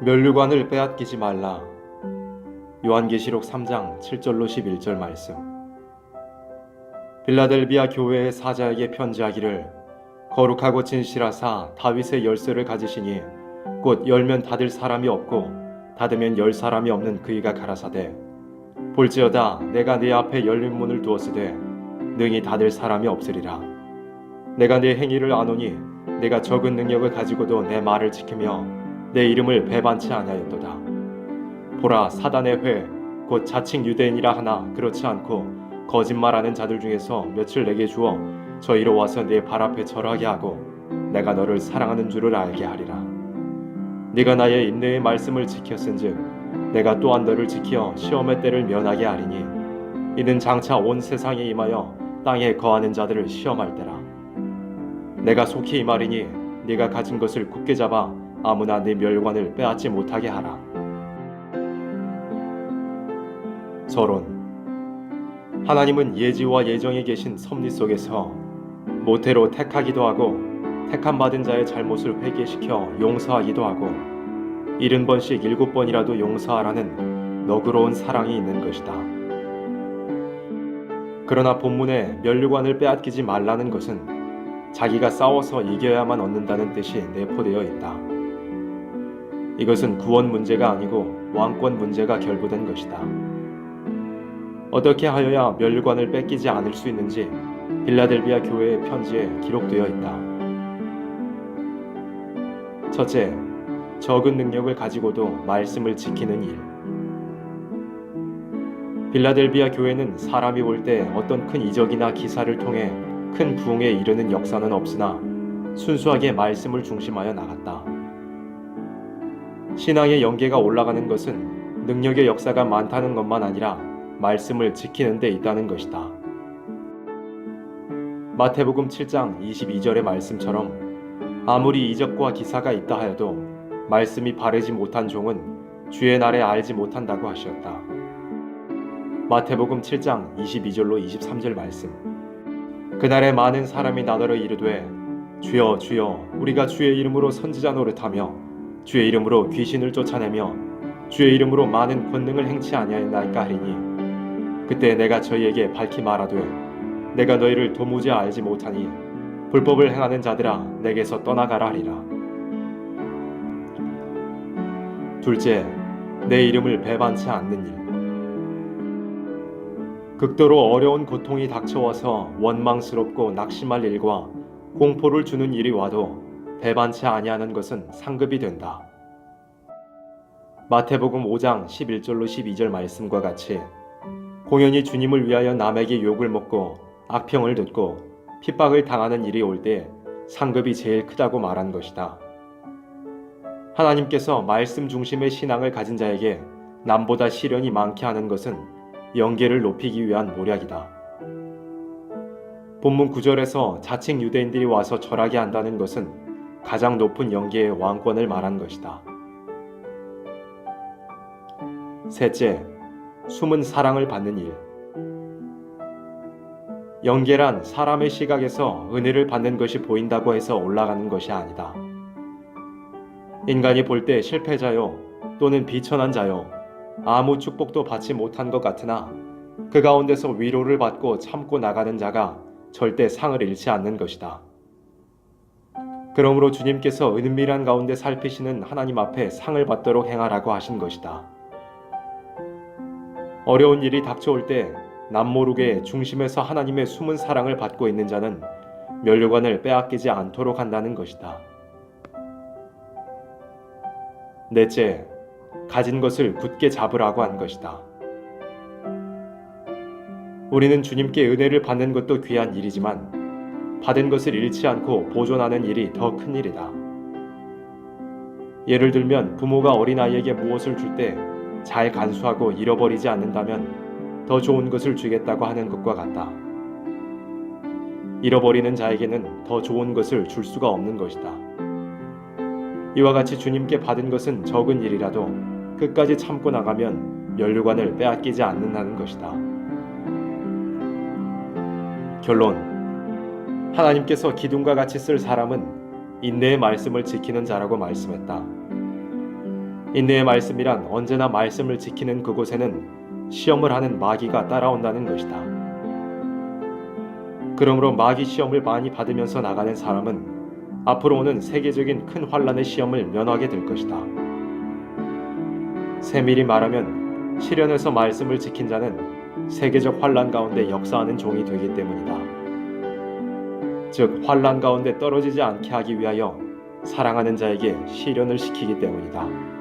면류관을 빼앗기지 말라. 요한계시록 3장 7절로 11절 말씀. 빌라델비아 교회의 사자에게 편지하기를 거룩하고 진실하사 다윗의 열쇠를 가지시니 곧 열면 닫을 사람이 없고 닫으면 열 사람이 없는 그이가 가라사대 볼지어다 내가 네 앞에 열린 문을 두었으되 능히 닫을 사람이 없으리라 내가 네 행위를 아노니 내가 적은 능력을 가지고도 내 말을 지키며 내 이름을 배반치 아니하였도다. 보라 사단의 회 곧 자칭 유대인이라 하나 그렇지 않고 거짓말하는 자들 중에서 며칠 내게 주어 저희로 와서 내발 앞에 절하게 하고 내가 너를 사랑하는 줄을 알게 하리라. 네가 나의 인내의 말씀을 지켰은즉 내가 또한 너를 지켜 시험의 때를 면하게 하리니 이는 장차 온 세상에 임하여 땅에 거하는 자들을 시험할 때라. 내가 속히 임하리니 네가 가진 것을 굳게 잡아 아무나 네 멸관을 빼앗지 못하게 하라 서론 하나님은 예지와 예정에 계신 섭리 속에서 모태로 택하기도 하고 택함 받은 자의 잘못을 회개시켜 용서하기도 하고 일흔 번씩 일곱 번이라도 용서하라는 너그러운 사랑이 있는 것이다. 그러나 본문에 면류관을 빼앗기지 말라는 것은 자기가 싸워서 이겨야만 얻는다는 뜻이 내포되어 있다. 이것은 구원 문제가 아니고 왕권 문제가 결부된 것이다. 어떻게 하여야 멸관을 뺏기지 않을 수 있는지 빌라델비아 교회의 편지에 기록되어 있다. 첫째, 적은 능력을 가지고도 말씀을 지키는 일. 빌라델비아 교회는 사람이 볼때 어떤 큰 이적이나 기사를 통해 큰 부흥에 이르는 역사는 없으나 순수하게 말씀을 중심하여 나갔다. 신앙의 연계가 올라가는 것은 능력의 역사가 많다는 것만 아니라 말씀을 지키는 데 있다는 것이다. 마태복음 7장 22절의 말씀처럼 아무리 이적과 기사가 있다 하여도 말씀이 바르지 못한 종은 주의 날에 알지 못한다고 하셨다. 마태복음 7장 22절로 23절 말씀. 그날에 많은 사람이 나더러 이르되 주여 주여 우리가 주의 이름으로 선지자 노릇하며 주의 이름으로 귀신을 쫓아내며 주의 이름으로 많은 권능을 행치 아니하였나이까 하리니 그때 내가 저희에게 밝히 말하되 내가 너희를 도무지 알지 못하니 불법을 행하는 자들아 내게서 떠나가라 하리라. 둘째, 내 이름을 배반치 않는 일. 극도로 어려운 고통이 닥쳐와서 원망스럽고 낙심할 일과 공포를 주는 일이 와도 배반치 아니하는 것은 상급이 된다. 마태복음 5장 11절로 12절 말씀과 같이 공연히 주님을 위하여 남에게 욕을 먹고 악평을 듣고 핍박을 당하는 일이 올 때 상급이 제일 크다고 말한 것이다. 하나님께서 말씀 중심의 신앙을 가진 자에게 남보다 시련이 많게 하는 것은 영계를 높이기 위한 모략이다. 본문 9절에서 자칭 유대인들이 와서 절하게 한다는 것은 가장 높은 영계의 왕권을 말한 것이다. 셋째, 숨은 사랑을 받는 일. 영계란 사람의 시각에서 은혜를 받는 것이 보인다고 해서 올라가는 것이 아니다. 인간이 볼 때 실패자요 또는 비천한 자요 아무 축복도 받지 못한 것 같으나 그 가운데서 위로를 받고 참고 나가는 자가 절대 상을 잃지 않는 것이다. 그러므로 주님께서 은밀한 가운데 살피시는 하나님 앞에 상을 받도록 행하라고 하신 것이다. 어려운 일이 닥쳐올 때 남모르게 중심에서 하나님의 숨은 사랑을 받고 있는 자는 면류관을 빼앗기지 않도록 한다는 것이다. 넷째, 가진 것을 굳게 잡으라고 한 것이다. 우리는 주님께 은혜를 받는 것도 귀한 일이지만 받은 것을 잃지 않고 보존하는 일이 더 큰 일이다. 예를 들면 부모가 어린아이에게 무엇을 줄 때 잘 간수하고 잃어버리지 않는다면 더 좋은 것을 주겠다고 하는 것과 같다. 잃어버리는 자에게는 더 좋은 것을 줄 수가 없는 것이다. 이와 같이 주님께 받은 것은 적은 일이라도 끝까지 참고 나가면 면류관을 빼앗기지 않는다는 것이다. 결론. 하나님께서 기둥과 같이 쓸 사람은 인내의 말씀을 지키는 자라고 말씀했다. 인내의 말씀이란 언제나 말씀을 지키는 그곳에는 시험을 하는 마귀가 따라온다는 것이다. 그러므로 마귀 시험을 많이 받으면서 나가는 사람은 앞으로 오는 세계적인 큰 환란의 시험을 면하게 될 것이다. 세밀히 말하면 시련에서 말씀을 지킨 자는 세계적 환란 가운데 역사하는 종이 되기 때문이다. 즉 환란 가운데 떨어지지 않게 하기 위하여 사랑하는 자에게 시련을 시키기 때문이다.